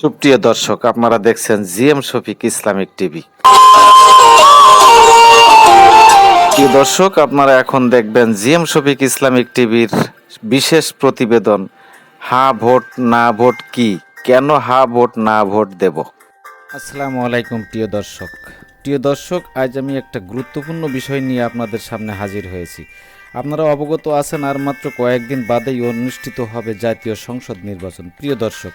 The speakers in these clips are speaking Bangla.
সুপ্রিয় দর্শক, আপনারা দেখছেন জিএম শফিক ইসলামিক টিভি। প্রিয় দর্শক, আপনারা এখন দেখবেন জিএম শফিক ইসলামিক টিভির বিশেষ প্রতিবেদন, হা ভোট, না ভোট কি? কেন হা ভোট, না ভোট দেব? আসসালামু আলাইকুম প্রিয় দর্শক। প্রিয় দর্শক, আজ আমি একটা গুরুত্বপূর্ণ বিষয় নিয়ে আপনাদের সামনে হাজির হয়েছি। আপনারা অবগত আছেন, আর মাত্র কয়েকদিন বাদেই অনুষ্ঠিত হবে জাতীয় সংসদ নির্বাচন। প্রিয় দর্শক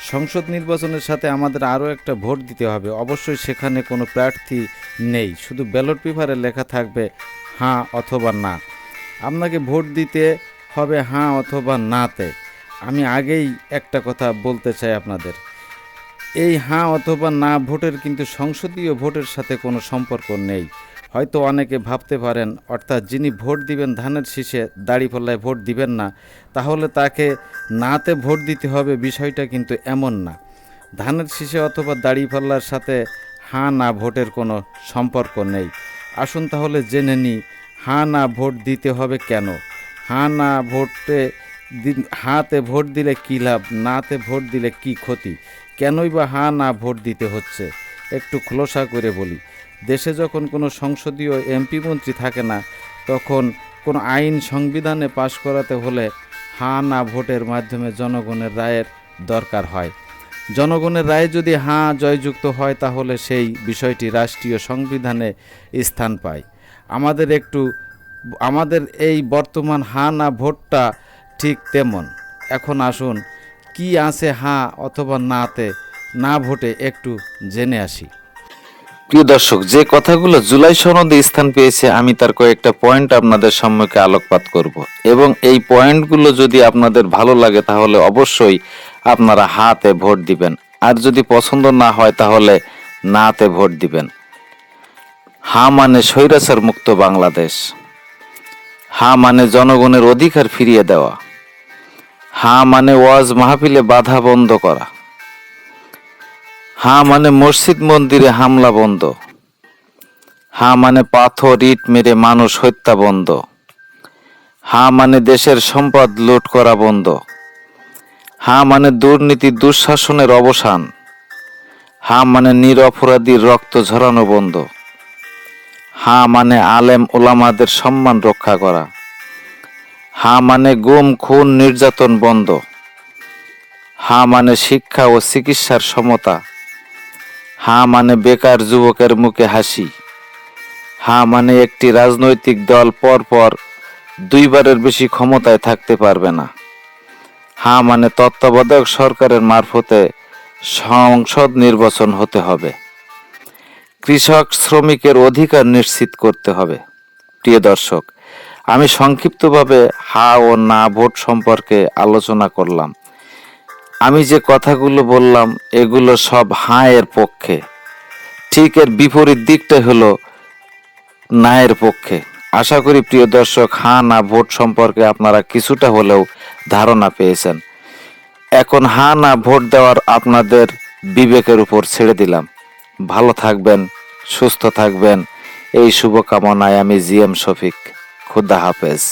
সংসদ নির্বাচনের সাথে আমাদের আরও একটা ভোট দিতে হবে। অবশ্যই সেখানে কোনো প্রার্থী নেই। শুধু ব্যালট পেপারে লেখা থাকবে হ্যাঁ অথবা না আপনাকে ভোট দিতে হবে হ্যাঁ অথবা নাতে আমি আগেই একটা কথা বলতে চাই আপনাদের। এই হ্যাঁ অথবা না ভোটের কিন্তু সংসদীয় ভোটের সাথে কোনো সম্পর্ক নেই। হয়তো অনেকে ভাবতে পারেন, অর্থাৎ যিনি ভোট দিবেন ধানের শীষে দাড়িপাল্লায় ভোট দিবেন না, তাহলে তাকে নাতে ভোট দিতে হবে বিষয়টা কিন্তু এমন না। ধানের শীষে অথবা দাড়িপাল্লার সাথে হ্যাঁ না ভোটের কোনো সম্পর্ক নেই। আসুন তাহলে জেনে নিই হ্যাঁ না ভোট দিতে হবে কেন? হ্যাঁ না ভোটে হাতে ভোট দিলে কী লাভ, নাতে ভোট দিলে কি ক্ষতি? কেনই বা হ্যাঁ না ভোট দিতে হচ্ছে? একটু খোলসা করে বলি। দেশে যখন কোনো সংসদীয় এমপি মন্ত্রী থাকে না, তখন কোনো আইন সংবিধানে পাশ করাতে হলে হ্যাঁ না ভোটের মাধ্যমে জনগণের রায়ের দরকার হয়। জনগণের রায় যদি হাঁ জয়যুক্ত হয়, তাহলে সেই বিষয়টি রাষ্ট্রীয় সংবিধানে স্থান পায়। আমাদের একটু, আমাদের এই বর্তমান হাঁ না ভোটটা ঠিক তেমন। এখন আসুন, কি আছে হাঁ অথবা নাতে, না ভোটে একটু জেনে আসি। প্রিয় দর্শক, যে কথাগুলো জুলাই সনদে স্থান পেয়েছে, আমি তার কয়েকটা পয়েন্ট আপনাদের সম্মুখে আলোকপাত করব। এবং এই পয়েন্টগুলো যদি আপনাদের ভালো লাগে, তাহলে অবশ্যই আপনারা হাতে ভোট দিবেন। আর যদি পছন্দ না হয়, তাহলে নাতে ভোট দিবেন। হা মানে স্বৈরাচার মুক্ত বাংলাদেশ। হা মানে জনগণের অধিকার ফিরিয়ে দেওয়া। হা মানে ওয়াজ মাহফিলে বাধা বন্ধ করা। হা মানে মসজিদ মন্দিরে হামলা বন্ধ। হা মানে পাথর ইট মেরে মানুষ হত্যা বন্ধ। হা মানে দেশের সম্পদ লুট করা বন্ধ। হা মানে দুর্নীতি দুঃশাসনের অবসান। হা মানে নিরপরাধীর রক্ত ঝরানো বন্ধ। হা মানে আলেম ওলামাদের সম্মান রক্ষা করা। হা মানে গুম, খুন, নির্যাতন বন্ধ। হা মানে শিক্ষা ও চিকিৎসার সমতা। হা মানে বেকার যুবকের মুখে হাসি। হা মানে একটি রাজনৈতিক দল পর পর দুইবারের বেশি ক্ষমতায় থাকতে পারবে না। হা মানে তত্ত্বাবধায়ক সরকারের মারফতে সংসদ নির্বাচন হতে হবে। কৃষক শ্রমিকের অধিকার নিশ্চিত করতে হবে। প্রিয় দর্শক, আমি সংক্ষিপ্তভাবে হা ও না ভোট সম্পর্কে আলোচনা করলাম। আমি যে কথাগুলো বললাম, এগুলো সব হাঁ এর পক্ষে। ঠিক এর বিপরীত দিকটা হলো নায়ের পক্ষে। আশা করি প্রিয় দর্শক, হাঁ না ভোট সম্পর্কে আপনারা কিছুটা হলেও ধারণা পেয়েছেন। এখন হাঁ না ভোট দেওয়ার আপনাদের বিবেকের উপর ছেড়ে দিলাম। ভালো থাকবেন, সুস্থ থাকবেন। এই শুভকামনায় আমি জিএম শফিক। খুদা হাফেজ।